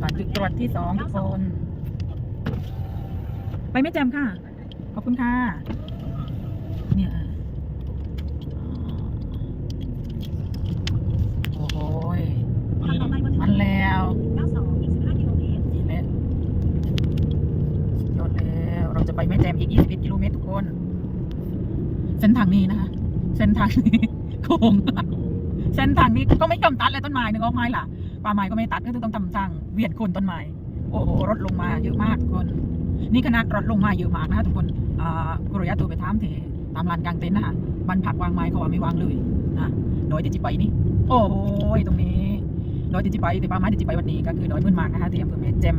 ผ่านจุดตรวจที่สองทุกคน ไปไม่แจมค่ะ ขอบคุณค่ะ เนี่ยโอ้โหยมันแล้ว92อีก15กิโลเมตรนี่แหละสุดยอดแล้วเราจะไปแม่แจมอีก 21 กิโลเมตรทุกคน เส้นทางนี้นะคะ เส้นทางนี้โค้งเส้นทางนี้ก็ไม่ยอมตัดเลยต้นไม้นึกออกไหมล่ะ ป่าไม้ก็ไม่ตัดก็ต้องทำทางเวียนคนต้นไม้โอ้โหรถลงมาเยอะมากคน นี่ขนาดรถลงมาเยอะมากนะคะทุกคนอ่ากรุยาตัวไปถามเถตามลานกลางเต็นท์นะคะบันผักวางไม้เขาว่าไม่วางเลยนะโดยติจิไปนี่ โอ้โหตรงนี้โดยติจิไปแต่ป่าไม้ติจิไปวันนี้ก็คือโดยมื่นมากนะคะที่อำเภอแม่แจ่ม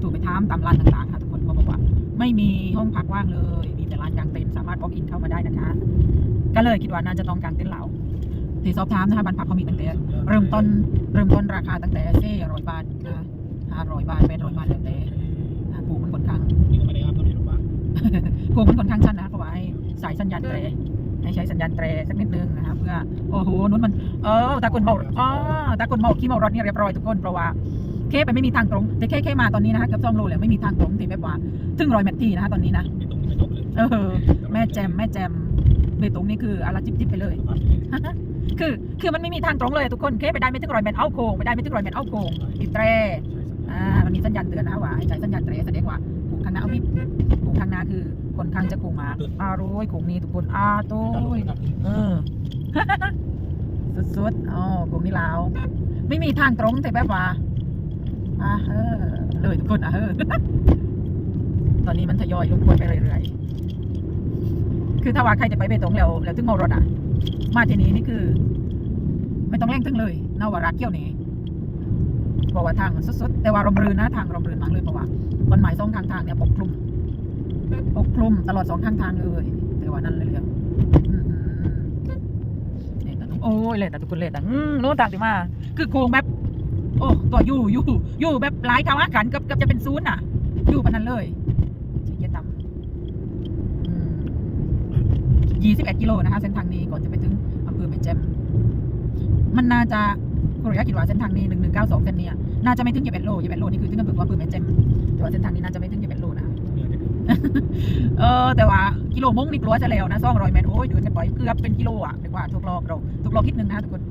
ถูกไปถามตามลานต่างๆค่ะทุกคนเขาบอกว่า ไม่มีห้องพักว่างเลย มีแต่ลานกลางเต็นท์สามารถ walk in เข้ามาได้นะคะ ก็เลยคิดว่าน่าจะต้องกางเต็นท์เหล่า ที่สอบถามนะคะบันพักเขามีตั้งแต่เริ่มต้นเริ่มต้นราคาตั้งแต่เซ่ร้อยบาทนะคะห้าร้อยบาทแปดร้อยบาทแล้วแต่อ่ากูมันค่อนข้างนี่ก็ไม่ได้อ้ามต้องมีโรงพยาบาลโกงมันค่อนข้างชันนะเขาบอกให้ใส่สัญญาณเตรให้ใช้สัญญาณเตรสักนิดนึงนะคะเพื่อโอ้โหนู้นมันเออตากลเมาอ๋อตากลเมาขี้เมารถเนี่ยเรียบร้อยทุกคนเพราะว่าเคไปไม่มีทางตรง แต่เคเคมาตอนนี้นะคะเกือบสองโลแล้วไม่มีทางตรงที่แบบว่าถึงรอยเมตรที่นะคะตอนนี้นะไม่ตรงไม่ตรงเลยเออแม่แจมแม่แจมเบตงนี่คืออะไรจิบจิบไปเลย คือคือมันไม่มีทางตรงเลยทุกคนเคไปได้ไม่ถึงรอยเมตรเอาโค้งไปได้ไม่ถึงรอยเมตรเอาโค้งบีบแตรอ่ามันมีสัญญาณเตือนนะว่าให้ใช้สัญญาณเตรแสดงว่าโค้งข้างหน้าเอาบีโค้งข้างหน้าคือคนข้างจะโค้งมาอาโรยโค้งนี้ทุกคนอาโต้ยเออสุดๆอ๋อโค้งนี้ลาวไม่มีทางตรงแต่แบบว่าอ่าเออเลยทุกคนอะเออตอนนี้มันทยอยลงกวนไปเรื่อยๆคือถ้าว่าใครจะไปเบตงแล้วแล้วถึงเมารถอะ มาที่นี้นี่คือ ไม่ต้องเร่งถึงเลยนาวารักเกี่ยวนี้เพราะว่าทางสุดๆ แต่ว่าลมรื่นนะทางลมรื่นมากเลยเพราะว่าต้นไม้สองข้างทางเนี่ยปกคลุมปกคลุมตลอดสองข้างทางเลยแต่ว่านั่นเลยเลยอืมๆเนี่ยแต่โอ้ยเลยแต่ทุกคนเลยแต่โน้ตต่างที่มา คือโค้งแบบ โอ้ตัวอยู่อยู่อยู่แบบหลายคำว่ากันกับกับจะเป็นศูนย์อะ อยู่ปนนั้นเลย 21 กิโลนะคะ เส้นทางนี้ก่อนจะไปถึงอำเภอแม่แจ่มมันน่าจะคุณระยะกี่ว่าเส้นทางนี้ 1192 เส้นนี้น่าจะไม่ถึง21โล21โลนี่คือถึงอำเภอว่าอำเภอแม่แจ่มแต่ว่าเส้นทางนี้น่าจะไม่ถึง21โลนะเออแต่ว่ากิโลมุ่งนี่กลัวจะแล้วนะซ่องรอยเมตรโอ้ยเดินกันบ่อยเกือบเป็นกิโลอะแต่ว่าทุกรอบเราทุกรอบคิดนึงนะทุกคน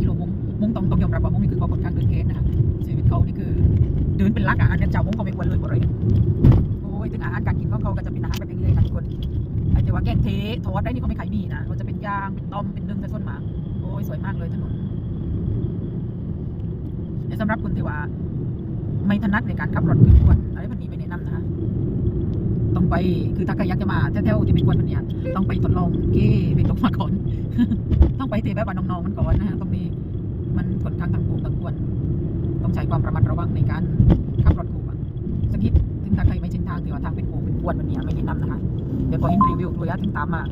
กิโลมุ่งมุ่งต้องต้องยอมรับว่ามุ่งนี่คือเขาค่อนางเกินเกณฑ์นะชีวิตเขานี่คือเดินเป็นลักอะอันนี้เจ้ามุ่งก็ไม่ควรเลยบ่เลยโอ้ยถึงอาหารการกินของเขาก็จะเป็นอาหารแบบนี้เลยนะทุกคน ไอ้แต่ว่าแกงเททอดได้นี่เขาไม่ขายมีนะเขาจะเป็นย่างเป็นต้มเป็นนึ่งแต่ส่วนมากโอ้ยสวยมากเลยถนนแต่สำหรับคนที่ว่า ไม่ถนัดในการขับรถขึ้นกวนอะไรแบบนี้ไม่แนะนำนะคะต้องไปคือถ้าใครอยากจะมาแถวๆที่เป็นกวนวันเนี้ยต้องไปทดลองเก้ไปตรงมาก่อนต้องไปเตะแบบว่าน้องๆมันก่อนนะฮะตรงนี้มันค่อนข้างทางโค้งทางกวนต้องใช้ความระมัดระวังในการขับรถโค้งสักนิด ถึงถ้าใครไม่ชินทางถือว่าทางเป็นโค้งเป็นกวนวันนี้ไม่แนะนำนะคะเดี๋ยวพอเห็นรีวิวตัวอยางถึงตามมา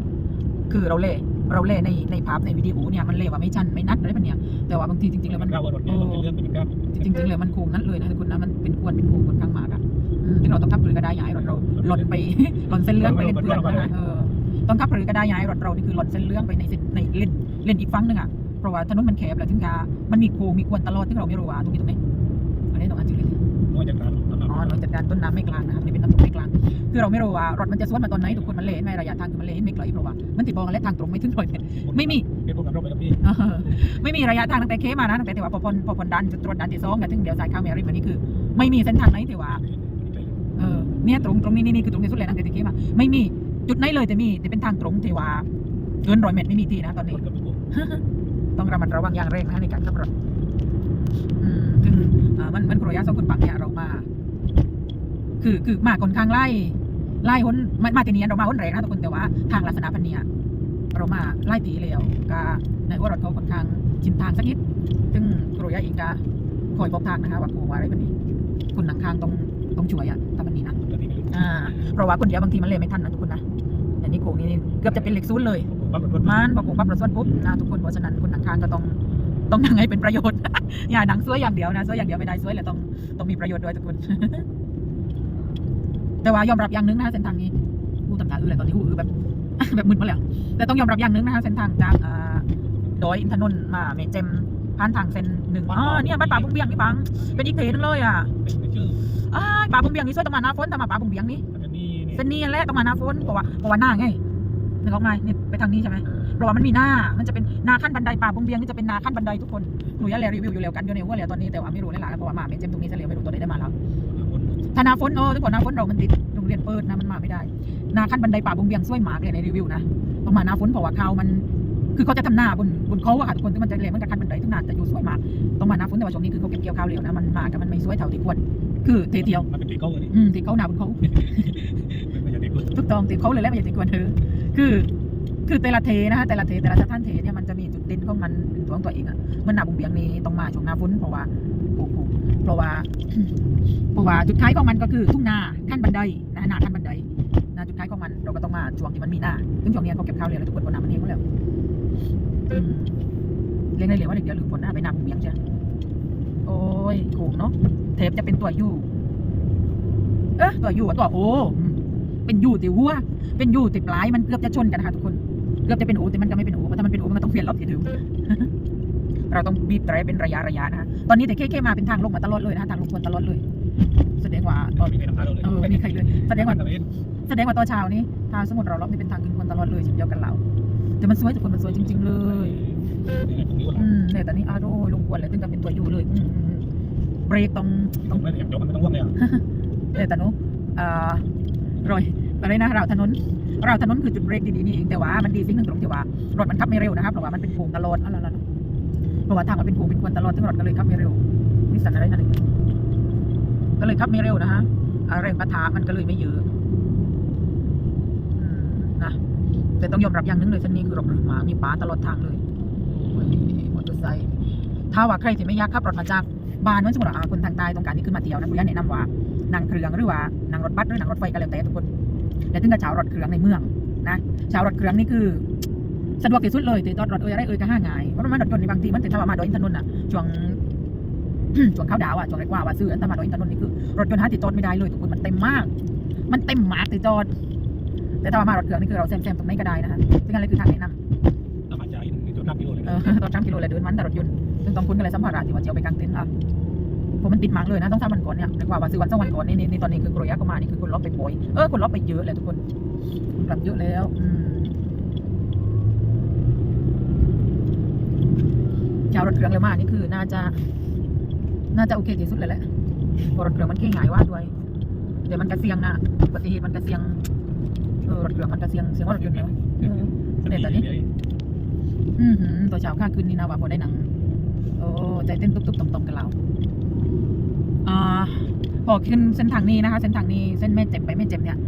คือเราเล่เราเล่ในในภาพในวิดีโอเนี่ยมันเล่ว่าไม่ชันไม่นัดอะไรแบบเนี้ยแต่ว่าบางทีจริงๆแล้วมันก้าวรถเนี่ยเราเป็นเรื่องเป็นก้าวจริงๆเลยมันโค้งนั้นเลยนะทุกคนนะมันเป็นกวนเป็นโค้งค่อนข้างมากอะอืมที่เราต้องขับเรือก็ได้ย้ายรถเราหล่นไปหล่นเส้นเลื่อนไปเล่นเพื่อนนะคะเออต้องขับเรือก็ได้ย้ายรถเรานี่คือหล่นเส้นเลื่อนไปในเส้นในเลนเลนอีกฝั่งหนึงอะเพราะว่าถนนมันแคบแล้วถึงจะมันมีโค้งมีกวนตลอดที่เราไม่รู้ว่าตรงนี้ตรงไหนอันนี้ต้องอ่านชื่อเลย อ๋อหน่วยจัดการต้นน้ำไม่กลางนะครับนี่เป็นน้ำตกไม่กลาง คือเราไม่รู้ว่ารถมันจะสวนมาตอนไหนทุกคนมันเละไม่ระยะทางคือมันเละไม่ไกลเพราะว่ามันติดบอกกันและทางตรงไม่ถึงร้อยเมตรไม่มีเป็นพวกกับรถไปกับพี่เออไม่มีระยะทางตั้งแต่เคมานะตั้งแต่ที่ว่าพอพลพอพลดันจุดตรวจดันที่สองกันถึงเดี๋ยวสายข้าวแมรี่มันนี่คือ ไม่มีเส้นทางไหนที่ว่าเออเนี่ยตรงตรงนี้นี่นี่คือตรงที่สุดเลยตั้งแต่ที่เคมาไม่มีจุดไหนเลยแต่มีแต่เป็นทางตรงที่ว่าเกินร้อยเมตรไม่มีที่นะตอนนี้คนกับพี่ผมต้องระมัดระวังอย่างแรงนะในการขับรถอืมถึงอ่ามันมันกระยะสองคนปังเนี่ยเรามา คือคือมาคนข้างไล่ไล่หนมามาทีนี้เรามาหนแรงนะทุกคนแต่ว่าทางลักษณะพันเนียเรามาไล่ตีเร็วกาในว่ารถเขาค่อนข้างชินทางสักนิด ซึ่งกระยะอีกกาคอยบอกทางนะคะว่าโกว่าอะไรแบบนี้คนหนังข้างต้องต้องช่วยอะถ้ามันนี้นะกับพี่ไม่รู้อ่าเพราะว่าคนเดียวบางทีมันเลยไม่ทันนะทุกคนนะแต่นี่โกงนี่เกือบจะเป็นเหล็กซูนย์เลยปั๊บรถมันประกบปั๊บรถส่วนปุ๊บนะทุกคนเพราะฉะนั้นคนหนังคางก็ต้องต้องนั่งให้เป็นประโยชน์อย่าหนังสวยอย่างเดียวนะสวยอย่างเดียวไม่ได้สวยเลยต้องต้องมีประโยชน์ด้วยทุกคน แต่ว่ายอมรับอย่างหนึงนะเส้นทางนี้อู้ตำตาอื้อเลยตอนนี้อู้อื้อแบบ แบบมึนมาแล้ว แต่ต้องยอมรับอย่างหนึงนะคะเส้นทางจากอ่าดอยอินทนนท์มาเมเจมผ่านทางเส้นหนึ่งอ่าเนี่ยบ้านป่าบุงเบียงนี่ปังเป็นอีกเพนึงเลยอะเป็นชื่ออ้ายป่าบุงเบียงนี่สวยต้องมาหน้าฝนถ้ามาป่าบุงเบียงนี่อันนี้นี่เส้นนี้แหละต้องมาหน้าฝนเพราะว่าเพราะว่าหน้าไงนึกออกไหมนี่ไปทางนี้ใช่ไหมเพราะว่ามันมีหน้า มันจะเป็นนาขั้นบันไดป่าบุงเบียงนี่จะเป็นนาขั้นบันไดทุกคน หนูอยากเรียนรีวิวอยู่แล้วกันอยู่ในหัวแล้วตอนนี้แต่ว่าไม่รู้เลยล่ะเพราะว่ามาเมเจมตรงนี้จะเรียนไม่รู้ตัวไหนได้มาแล้ว คนถ้าหนาฝนเออทุกคนหนาฝนเรามันติดโรงเรียนเปิดนะมันมาไม่ได้นาขั้นบันไดป่าบงเบียงสวยมากเลยในรีวิวนะต้องมาหนาฝนเพราะว่าเขามัน คือเขาจะทำหน้าบนบนเขาอะค่ะทุกคนที่มันจะเรียนมันกับขั้นบันไดทุกหนาจะอยู่สวยมากต้องมาหนาฝนแต่ว่าช่วงนี้คือเขาเก็บเกี่ยวข้าวเร็วนะมันมากันมันไม่สวยเท่าที่ควรคือเทเทียวมันเป็นตีเก้าเลยอืมติดเขาหนาบนเขาไม่ใช่ตีเก้าทุกตองติดเขาเลยแล้วไม่ใช่ติดควรเธอคือคือแต่ละเทนะฮะแต่ละเทแต่ละสถานเทเนี่ยมันจะมีจุดเด่นของมันเป็นตัวของตัวเองอะเหมันหนาบงเบียงนี่ต้องมาช่วงหน้าฝนเพราะว่าโอ้โห เพราะว่าเพราะว่าจุดท้ายของมันก็คือทุ่งนาขั้นบันไดนะหนาขั้นบันไดนะจุดท้ายของมันเราก็ต้องมาช่วงที่มันมีหน้าซึ่งช่วงนี้เขาเก็บข้าวเรียแล้วทุกคนบนน้ำมันเองหมดแล้วเลี้ยงได้เลยว่าเด็กเดี๋ยวลืมผลหน้าไปน้ำผมเลี้ยงจ้ะโอ้ยโขงเนาะเทปจะเป็นตัวยูเอ๊ะตัวยูอะตัวโอเป็นยูติหัวเป็นยูติปลายมันเกือบจะชนกันนะคะทุกคน เกือบจะเป็นโอแต่มันก็ไม่เป็นโอเพราะถ้ามันเป็นโอมันก็ต้องเปลี่ยนรอบทีเดียว เราต้องบีบแตรเป็นระยะระยะนะคะตอนนี้แต่เคๆมาเป็นทางลงมาตลอดเลยนะคะทางลงสวนตลอดเลย แสดงว่าตอนไม่มีน้ำตาเลยเออไม่มีใครเลยแสดงว่าแต่เองแสดงว่าตอนเช้านี้ทางสมุทรเราล็อกนี่เป็นทางขึ้นคนตลอดเลยเช่นเดียวกันเราแต่มันสวยทุกคนมันสวยจริง ๆ เลยนี่ตรงนี้ว่าอืมเนี่ยแต่นี่อาโดลงกวนเลยตึงกับเป็นตัวอยู่เลยอืมอืมอืมเบรกต้องตรงไม่เนี่ยยกมันไม่ต้องว่างเลยอะเนี่ยแต่หนุอ่ารอยอะไรนะเราวถนนเราวถนนคือจุดเบรกดีๆนี่เองแต่ว่ามันดีสิ่งหนึ่งตรงที่ว่ารถมันขับไม่เร็วนะครับเพราะว่ามันเป็นโค้งตลอดอะไรนั่นเพ ราะว่าทางมันเป็นโค้งเป็นควนตลอดซึ่งรถก็เลยขับไม่เร็วนี่สันอะไรนั่นเองก็เลยขับไม่เร็วนะฮะอ่าแรงปะทะมันก็เลยไม่เยอะนะแต่ต้องยอมรับอย่างหนึงเลยเส้นนี้คือรถหรือมามีป้าตลอดทางเลยมอเตอร์ไซค์ถ้าว่าใครที่ไม่อยากขับรถมาจากบ้านมันสมมติว่าคนทางใต้ต้องการที่ขึ้นมาเที่ยวนะคุณย่าแนะนำว่านั่งเครื่องหรือว่านั่งรถบัสหรือนั่งรถไฟก็แล้วแต่ทุกคนและถึงกับชาวรถเครื่องในเมืองนะชาวรถเครื่องนี่คือ สะดวกที่สุดเลยติดรถรถเอ่ยอะไรเอ่ยก็ห้าง่ายเพราะมันรถยนต์ในบางทีมันติดถ้าว่ามาโดยอินทนนท์อะช่วงช่วงเข้าดาวอะช่วงแรกว่าว่าซื้ออันถ้ามาโดยอินทนนท์นี่คือรถยนต์หาติดจอดไม่ได้เลยทุกคนมันเต็มมาก มันเต็มมากติดจอดแต่ถ้าว่ามารถเครื่องนี่คือเราแซมๆตรงไหนก็ได้นะคะซึ่งอันนี้คือทางแนะนำน้ำมันใจนี่ตัวนับกิโลเลยเออตอนสามกิโลเลยเดินมันแต่รถยนต์ซึ่งต้องคุ้นกันเลยสัมภาระที่ว่าจะเอาไปกางเต็นท์อะผมมันติดมากเลยนะต้องทำวันก่อนเนี่ยเรียกว่าว่าซื้อวันสองวันก่อนนี่นี่นี่ตอนนี้คือกรอยะก็มานี่คือคนรอบไปป่วยเออคนรอบไปเยอะเลยทุกคนคนกลับเยอะแล้วอืม ชาวรถเครื่องเลยมากนี่คือน่าจะ น่าจะโอเคที่สุดเลยแหละเพราะรถเครื่องมันเก่งง่ายว่าด้วย เดี๋ยวมันกระเสียงนะอุบัติเหตุมันกระเสียงเออรถเครื่องมันกระเสียงเสียงว่ารถยนต์เลยวะเอออือหือตัวเช้าข้าคืนนี่นะว่าพอได้หนังโอ้ใจเต้นตุบๆต่อมๆกันแล้วอ่าพอขึ้นเส้นทางนี้นะคะ เส้นทางนี้เส้นแม่เจ็บไปแม่เจ็บเนี่ย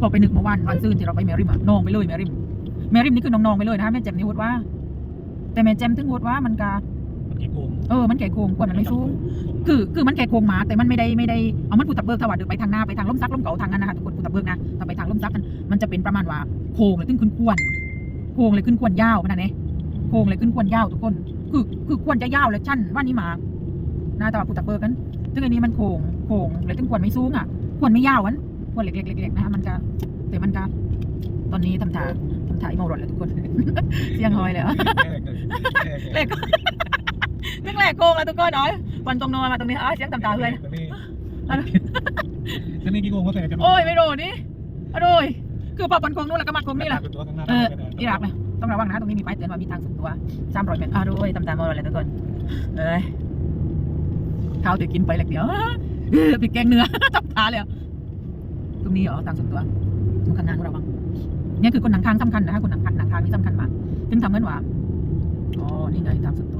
พอไปนึกเมื่อวานวันซื่นที่เราไปแมริมอะนองไปเลยแมริมแมริมนี่คือน้องๆไปเลยนะคะแม่เจ็บนี่พูดว่า แต่แม่เจ็บถึงพูดว่ามันกา มันกี่โกงเออมันแก่โค้งกว่ามันไม่สูง คือคือมันแก่โค้งมาแต่มันไม่ได้ไม่ได้เอามันปูตะเบิกถ้าว่าเดินไปทางหน้าไปทางล้มซักล้มเก่าทางนั้นนะคะทุกคนปูตะเบิกนะถ้าไปทางล้มซักมันมันจะเป็นประมาณว่าโค้งเลยขึ้นขึ้นควรโค้งเลยขึ้นควรยาวขนาดนี้โค้งเลยขึ้นควรยาวทุกคน คือคือควรจะยาวเลยชั้นว่านี่หมากนะแต่ว่าปูตะเบิกกันซึ่งอันนี้มันโค้งโค้งเลยขึ้นควรไม่สูงอะควรไม่ยาวอันควรเล็กๆเล็กๆนะคะมันจะแต่มันจะตอนนี้ทำถ่ายทำถ่ายเมารถเลยทุกคนเสียงหอยเลยอะเล็ก เล็กแหลกโกงแล้วทุกคนเนาะวันตรงนอนมาตรงนี้อะเสียงต่ำตาเลยเส้นนี้กี่โกงก็แต่จะโอ้ยไม่โดนนี่อร่อยคือพอปันโกงนู่นแล้วก็มาโกงนี่แหละตัวข้างหน้าเอออีรักนะต้องระวังนะตรงนี้มีป้ายเตือนว่ามีทางสุดตัวสามร้อยเมตรอะด้วยตำตามมาเลยทุกคนเอ้ยข้าวเดี๋ยวกินไปเล็กเดียวเออปิดแกงเนื้อตับตาเลยอะตรงนี้เหรอทางสุดตัวตรงข้างหน้าต้องระวังเนี่ยคือคนหนังคางสำคัญนะคะคนหนังคางหนังคางนี่สำคัญมากจึงทำเงินว่าอ๋อนี่ไงทางสุดตัว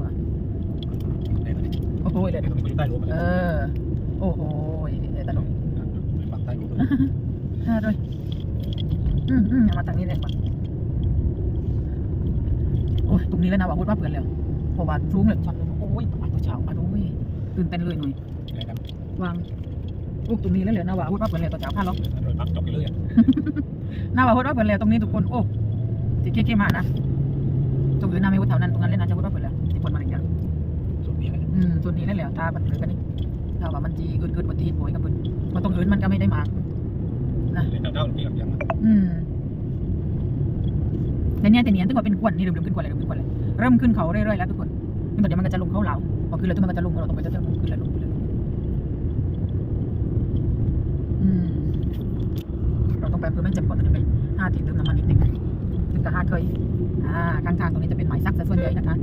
โอ้โหเลยตรงนี้อยู่ใต้รั้วเออโอ้โหเดี๋ยวตาลุกฝั่งใต้รั้วอ่าด้วยอืมอืมเอามาทางนี้เลยมาโอ้ยตรงนี้แล้วนะว่าพูดว่าเปลือนแล้วเพราะว่าสูงเลยชันเลยโอ้ยมาตัวเช้ามาดูยตื่นเต้นเลยหน่อยวางโอ้ตรงนี้แล้วเหลือนะว่าพูดว่าเปลือนแล้วตัวเช้าพาล็อกรถบักจบไปเลยอะนะว่าพูดว่าเปลือนแล้วตรงนี้ทุกคนโอ้ที่เก๊ๆมานะตรงอื่นน่าไม่พูดแถวนั้นตรงนั้นเลยนะจะพูดว่าเปลือนแล้ว อืมส่วนนี้แล้วเหลือตาบันเทิงกันนี่ถ้าว่ามันจีเกิดเกิดอุบัติเหตุบ่อยกับเพิ่นมันตรงอื่นมันก็ไม่ได้มากเลยดาวดาวที่กับยังอืมแต่เนี้ยแต่เนี้ยตึงว่าเป็นกวนนี่เริ่มเริ่มขึ้นกวนเลยเริ่มขึ้นกวนเลยเริ่มขึ้นเขาเรื่อยๆแล้วทุกคนมันเดี๋ยวมันก็จะลงเข้าเราพอขึ้นแล้วตัวมันก็จะลงเราต้องไปเจ้าเจ้าลงขึ้นแล้วลงขึ้นแล้วลงอืมเราต้องไปอำเพื่อแม่แจ่มก่อนเราจะไปห้าที่เติมน้ำมันนิดนึงถึงกับห้าเคยอ่าข้างทางตรงนี้จะเป็นไม้สักซะส่วนใหญ่นะคะ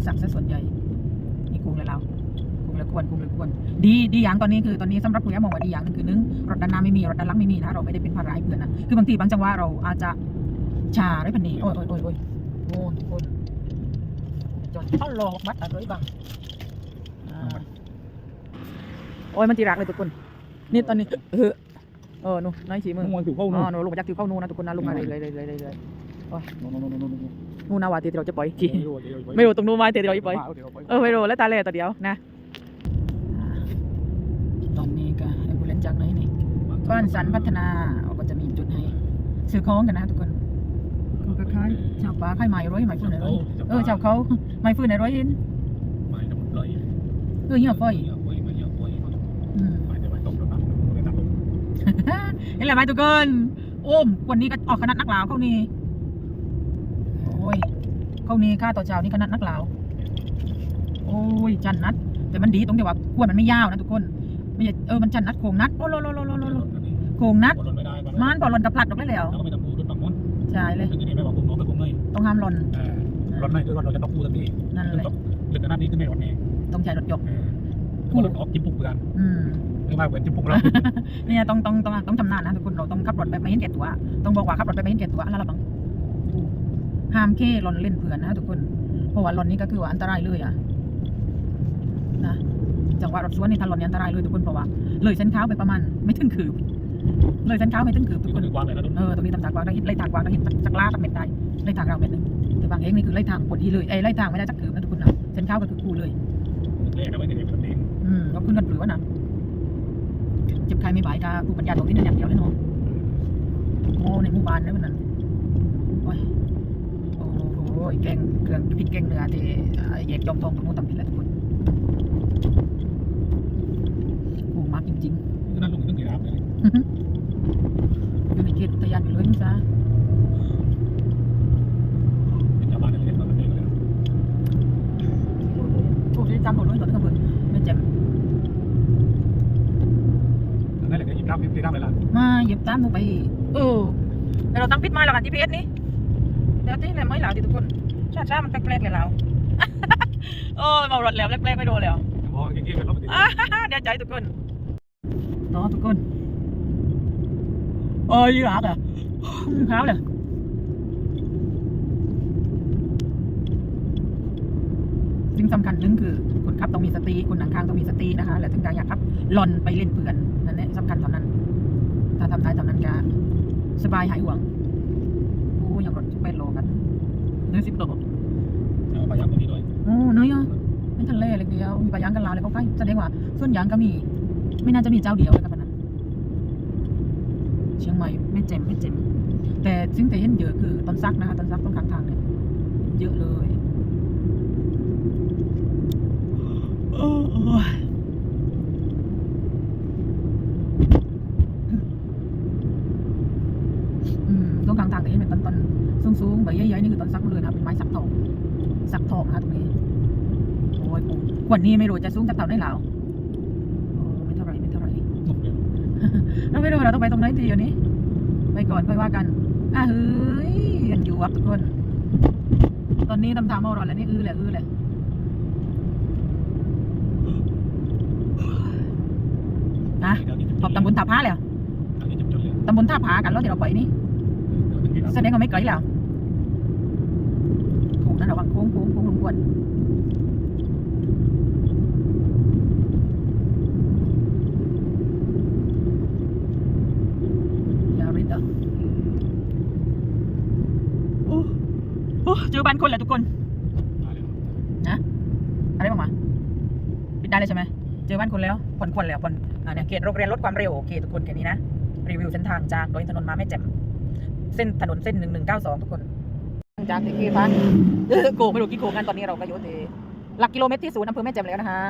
ไม้สักซะส่วนใหญ่นี่กุ้งเลยเรากุ้งเลยกวนกุ้งเลยกวน ดีดีอย่างตอนนี้คือตอนนี้สำหรับคุณแม่มองว่าดีอย่างหนึงคือหนึ่งรถด้านหน้าไม่มีรถด้านหลังไม่มีนะเราไม่ได้เป็นภาระให้เพื่อนนะคือบางทีบางจังหวะเราอาจจะชาได้พันนี้โอ้ยโอ้ยโอ้ยโอ้ยโอ้ยทุกคนจนเข้าหลอกมัดอะไรบ้างอ่าโอ้ยมันตีรักเลยทุกคน นี่ตอนนี้เออเออนู่นนายฉีมือมองถูกเข้าอ๋นู่อนหนูลงมาจากทิวเข้านู่นนะทุกคนนะลงมาเลยเลยเลยเลยเลยเลย นู่นนู่นนู่นนู่นนู่นนะว่าตีเราจะปล่อยจีไม่รู้ไม่รู้ตรงนู้นมาตีเราจะปล่อยเออไม่รู้แล้วตาเล่ตัวเดียวนะตอนนี้ก็ไอ้บุเรนจากไหนนี่บ้านสันพัฒนาเราก็จะมีจุดให้ซื้อของกันนะทุกคนก็คล้ายๆชาวป่าค่ายไม้ร้อยไม้ฟื้นในร้อยเออชาวเขาไม้ฟื้นในร้อยเห็นไม่จะหมดเลยเออเหี้ยไฟเยอะป่วยมาเยอะป่วยมาอืมไม่จะไปตกน้ำไม่ตัดลงเห็นอะไรไหมทุกคนโอ้มวันนี้ก็ออกขนาดนักลาวเขานี่โอ้ยเขานี่ค่าต่อเช้านี่ขนาดนักลาวโอ้ยจันนัด แต่มันดีตรงที่ว่าขวดมันไม่ยาวนะทุกคนไม่ใช่เออมันจันนัดโคงนัดโอ้โลโลโลโลโลโลโคงนัดกดลนไม่ได้มันพอหล่นกับพลัดออกได้แล้วแล้วก็ไม่ต้องพูดรถปังมดใช่เลยถึงนี้ไม่บอกกุ้งน้องไปกุ้งเลยต้องห้ามหล่นรถไม่คือรถเราจะต้องพูดทันทีนั่นเลยลึกขนาดนี้ขึ้นไม่รถเองต้องใช้รถยกรถออกจิ้มปุกกันอืมคือมาเหมือนจิ้มปุกแล้วเนี่ยต้องต้องต้องต้องชำนาญนะทุกคนเราต้องขับรถแบบไม่เห็นแก่ตัว ต้องบอกว่าขับรถแบบไม่เห็นแก่ตัวอะไรละบัง ห้ามเค้หล่นเล่นเผื่อนนะทุกคน เพราะว่าหล่นนี้ก็คือว่าอันตรายเลยอะนะจังหวะรถสวนนี่ถ้าหล่นนี่อันตรายเลยทุกคนเพราะว่าเลยเส้นเท้าไปประมาณไม่ถึงคืบเลยเส้นเท้าไม่ถึงคืบทุกคคนนกว้างเลยนะเออตรงนี้ตำจากกวางได้ไล่ทางกวางได้เห็นจักรลาตักเม็ดได้ไล่ทางเราเม็ดหนึงแต่บางเองนี่คือไล่ทางพอดีเลยไอ้ยไล่ทางไม่ได้จักถือนะทุกคนนะเส้นเท้าก็คือคู่เลยเละนะไม่ได้เป็นเองอืมก็ขึ้นกันหรือวะนะเจ็บใครไม่ไหวกาผู้ปัญญาตรงที่นั่นอย่างเดียวเลยเนาะโอ้ในหมู่บ้านนี่มันนั่นโอ้ย โอ้โหแกงเครื่องพริกแกงเนื้อที่แยกจอมทองตรงนู้นทำผิดแล้วทุกคนโอ้มากจริงคือนั่นลงถึงกี่ร้านเลยๆอยู่ในเขตอุทยานอยู่เลยมึงซะเป็นชาวบ้านเล็กๆตอนนั้นเองเลยโอ้ยจำหมดเลยตอนนี้ก็เปิดไม่เจ็บนั่นแหละก็ยิบรับยิบรับเลยล่ะมาเหยียบตามหนูไปเออแต่เราตั้งปิดไม้แล้วกัน GPS นี่เดี๋ยวที่ไหนไม่เหล่าดิทุกคนชาติชาติมันแปลกๆเลยเราโอ้ยเมารถแล้วแปลกๆไม่โดนแล้วพอเก่งๆกันรถไปอ่าเดี๋ยวใจทุกคนต่อทุกคนเอ้ยรักอะเท้าเลยสิ่งสำคัญหนึงคือคนขับต้องมีสติคนนั่งข้างต้องมีสตินะคะ และถึงการอยากขับหล่อนไปเล่นเปื่อนนั่นแหละสำคัญเท่านั้น ถ้าทำได้เท่านั้นก็สบายหายห่วงโอ้ยังรถแปดโลกันเนื้อสิบโลเอาไปยังตรงนี้ด้วยโอ้เนื้อยอะไม่ทะเลเล็กเดียวมีปลายางกันลาวเลยเขาใกล้แสดงว่า ส่วนยางก็มี ไม่น่าจะมีเจ้าเดียวเลยกับมันนะเชียงใหม่ไม่เจ็มไม่เจ็มแต่ซึ่งแต่เห็นเยอะคือต้นซักนะคะต้นซักต้นข้างทางเนี่ยเยอะเลยโอ้ยอืมต้นข้างทางแต่เห็นเป็นต้นต้นสูงๆใบใหญ่ๆนี่คือต้นซักหมดเลยนะเป็นไม้สักทองสักทองนะคะตรงนี้โอ้ยปูข วดนี้ไม่รู้จะสูงจากเท่าไหนแล้วโอ้ไม่เท่าไหรไม่เท่าไหรหมดเลยเราไม่รู้ว่าเราต้องไปตรงไหนทีเดียวนี้ ไปก่อนค่อยว่ากันอะเฮ้ยกันอยู่ครับทุกคน ตอนนี้ตำทามเอารอนแล้วนี่อื้อเลยอื้อเลยนะขอบตำบลท่าผาเลยอันนี้จุดจนเลยตำบลท่าผากันแล้วที่เราไปนี่แสดงว่าไม่ไกลแล้วถูกนะระวังโค้งโค้งโค้งรบกวนอย่าริดอะโอ้โอ้เจอบ้านคนแล้วทุกคนอะไรบ้างมาปิดได้เลยใช่ไหมเจอบ้านคนแล้วผ่อนควันแล้วผ่อนอ่าเนี่ยเขตโรงเรียนลดความเร็วโอเคทุกคนแค่นี้นะรีวิวเส้นทางจากโดยถนนมาไม่แจ่มเส้นถนนเส้นหนึ่งหนึ่งเก้าสองทุกคนจากที่เคพันโกงไม่รู้กี่โกงกันตอนนี้เราก็อยู่ที่หลักกิโลเมตรที่ศูนย์อำเภอแม่แจ่มแล้วนะคะ